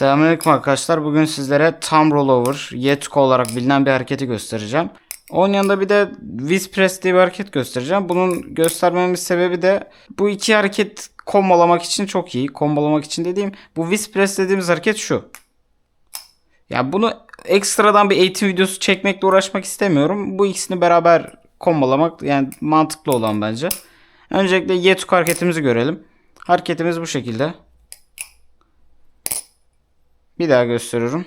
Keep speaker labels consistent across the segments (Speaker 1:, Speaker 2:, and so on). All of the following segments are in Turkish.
Speaker 1: Selamünaleyküm arkadaşlar. Bugün sizlere Thumb Rollover, Yetuko olarak bilinen bir hareketi göstereceğim. Onun yanında bir de Whiz Press diye bir hareket göstereceğim. Bunun göstermemin sebebi de bu iki hareket kombolamak için çok iyi. Kombolamak için dediğim bu Whiz Press dediğimiz hareket şu. Ya bunu ekstradan bir eğitim videosu çekmekle uğraşmak istemiyorum. Bu ikisini beraber kombolamak yani mantıklı olan bence. Öncelikle Yetuko hareketimizi görelim. Hareketimiz bu şekilde. Bir daha gösteriyorum.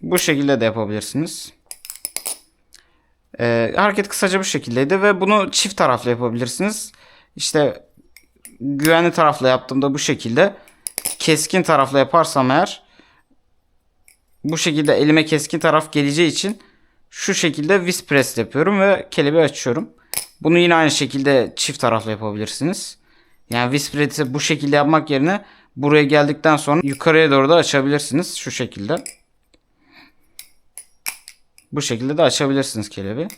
Speaker 1: Bu şekilde de yapabilirsiniz. Ee, hareket kısaca bu şekildeydi ve bunu çift taraflı yapabilirsiniz. İşte güvenli tarafla yaptığımda bu şekilde. Keskin tarafla yaparsam eğer bu şekilde elime keskin taraf geleceği için şu şekilde whisk press yapıyorum ve kelebeği açıyorum. Bunu yine aynı şekilde çift taraflı yapabilirsiniz. Yani whisk press'i bu şekilde yapmak yerine buraya geldikten sonra yukarıya doğru da açabilirsiniz. Şu şekilde. Bu şekilde de açabilirsiniz kelebeği.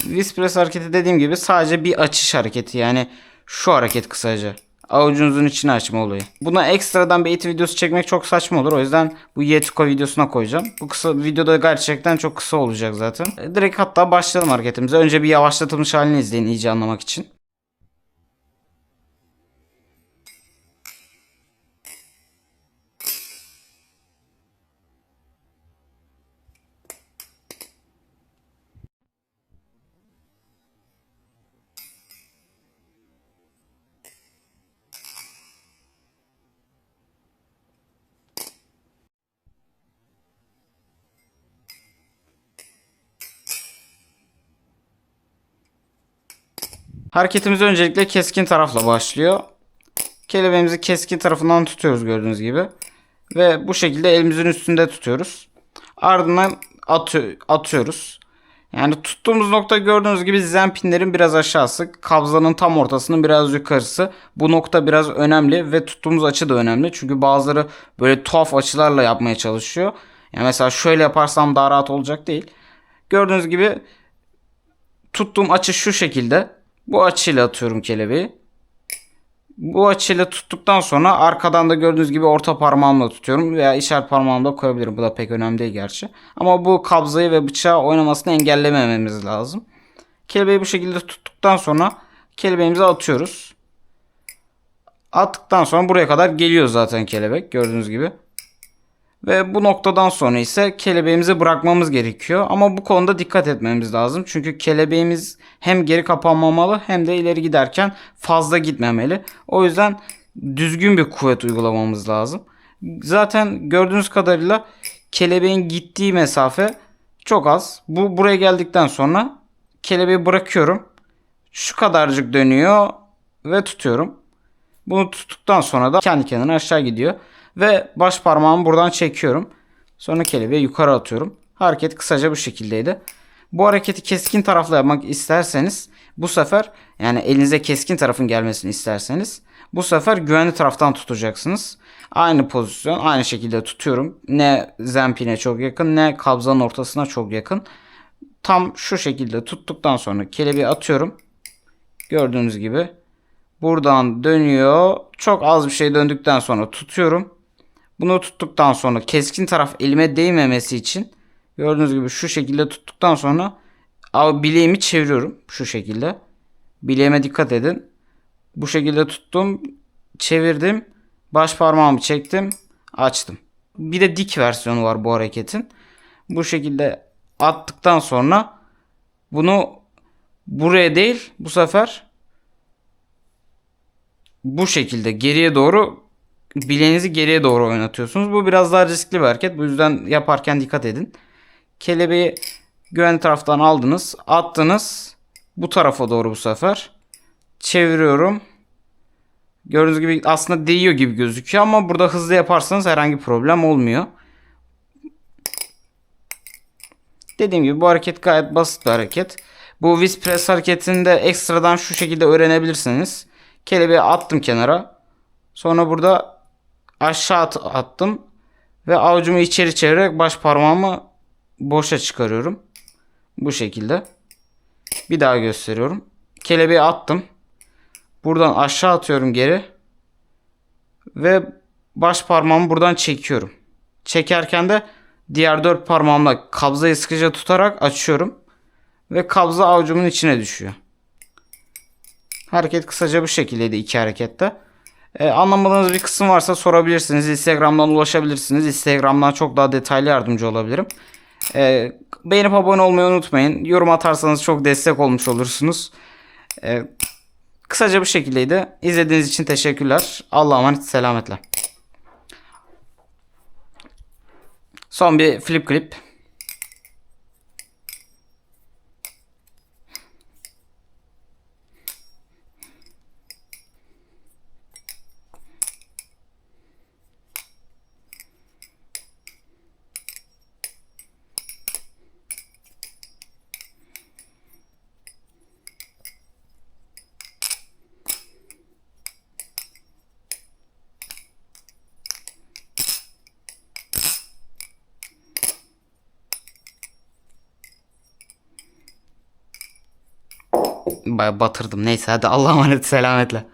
Speaker 1: Whisk press hareketi dediğim gibi sadece bir açış hareketi. Yani şu hareket kısaca. Avucunuzun içine açma olayı. Buna ekstradan bir eğitim videosu çekmek çok saçma olur. O yüzden bu Yetuko videosuna koyacağım. Bu kısa videoda gerçekten çok kısa olacak zaten. Direkt hatta başlayalım hareketimize. Önce bir yavaşlatılmış halini izleyin iyice anlamak için. Hareketimiz öncelikle keskin tarafla başlıyor. Kelebeğimizi keskin tarafından tutuyoruz gördüğünüz gibi. Ve bu şekilde elimizin üstünde tutuyoruz. Ardından atı- atıyoruz. Yani tuttuğumuz nokta gördüğünüz gibi zenpinlerin biraz aşağısı, kabzanın tam ortasının biraz yukarısı. Bu nokta biraz önemli ve tuttuğumuz açı da önemli. Çünkü bazıları böyle tuhaf açılarla yapmaya çalışıyor. Yani mesela şöyle yaparsam daha rahat olacak değil. Gördüğünüz gibi tuttuğum açı şu şekilde. Bu açıyla atıyorum kelebeği. Bu açıyla tuttuktan sonra arkadan da gördüğünüz gibi orta parmağımla tutuyorum veya işaret parmağımla koyabilirim. Bu da pek önemli değil gerçi. Ama bu kabzayı ve bıçağı oynamasını engellemememiz lazım. Kelebeği bu şekilde tuttuktan sonra kelebeğimizi atıyoruz. Attıktan sonra buraya kadar geliyor zaten kelebek gördüğünüz gibi. Ve bu noktadan sonra ise kelebeğimizi bırakmamız gerekiyor. Ama bu konuda dikkat etmemiz lazım. Çünkü kelebeğimiz hem geri kapanmamalı hem de ileri giderken fazla gitmemeli. O yüzden düzgün bir kuvvet uygulamamız lazım. Zaten gördüğünüz kadarıyla kelebeğin gittiği mesafe çok az. Bu buraya geldikten sonra kelebeği bırakıyorum. Şu kadarcık dönüyor ve tutuyorum. Bunu tuttuktan sonra da kendi kendine aşağı gidiyor. Ve baş parmağımı buradan çekiyorum. Sonra kelebeği yukarı atıyorum. Hareket kısaca bu şekildeydi. Bu hareketi keskin tarafla yapmak isterseniz bu sefer yani elinize keskin tarafın gelmesini isterseniz bu sefer güvenli taraftan tutacaksınız. Aynı pozisyon aynı şekilde tutuyorum. Ne zempine çok yakın ne kabzanın ortasına çok yakın. Tam şu şekilde tuttuktan sonra kelebeği atıyorum. Gördüğünüz gibi buradan dönüyor. Çok az bir şey döndükten sonra tutuyorum. Bunu tuttuktan sonra keskin taraf elime değmemesi için gördüğünüz gibi şu şekilde tuttuktan sonra bileğimi çeviriyorum şu şekilde. Bileğime dikkat edin. Bu şekilde tuttum, çevirdim, baş parmağımı çektim, açtım. Bir de dik versiyonu var bu hareketin. Bu şekilde attıktan sonra bunu buraya değil bu sefer bu şekilde geriye doğru bileğinizi geriye doğru oynatıyorsunuz. Bu biraz daha riskli bir hareket. Bu yüzden yaparken dikkat edin. Kelebeği güvenli taraftan aldınız. Attınız. Bu tarafa doğru bu sefer. Çeviriyorum. Gördüğünüz gibi aslında değiyor gibi gözüküyor ama burada hızlı yaparsanız herhangi problem olmuyor. Dediğim gibi bu hareket gayet basit bir hareket. Bu whisk press hareketini de ekstradan şu şekilde öğrenebilirsiniz. Kelebeği attım kenara. Sonra burada aşağı at- attım. Ve avucumu içeri çevirerek baş parmağımı boşa çıkarıyorum. Bu şekilde. Bir daha gösteriyorum. Kelebeği attım. Buradan aşağı atıyorum geri. Ve baş parmağımı buradan çekiyorum. Çekerken de diğer dört parmağımla kabzayı sıkıca tutarak açıyorum. Ve kabza avucumun içine düşüyor. Hareket kısaca bu şekildeydi iki harekette. Ee, anlamadığınız bir kısım varsa sorabilirsiniz. Instagram'dan ulaşabilirsiniz. Instagram'dan çok daha detaylı yardımcı olabilirim. Ee, beğenip abone olmayı unutmayın. Yorum atarsanız çok destek olmuş olursunuz. Ee, kısaca bu şekildeydi. İzlediğiniz için teşekkürler. Allah'a emanet selametle. Son bir flip clip. Batırdım. Neyse hadi Allah'a emanet selametle.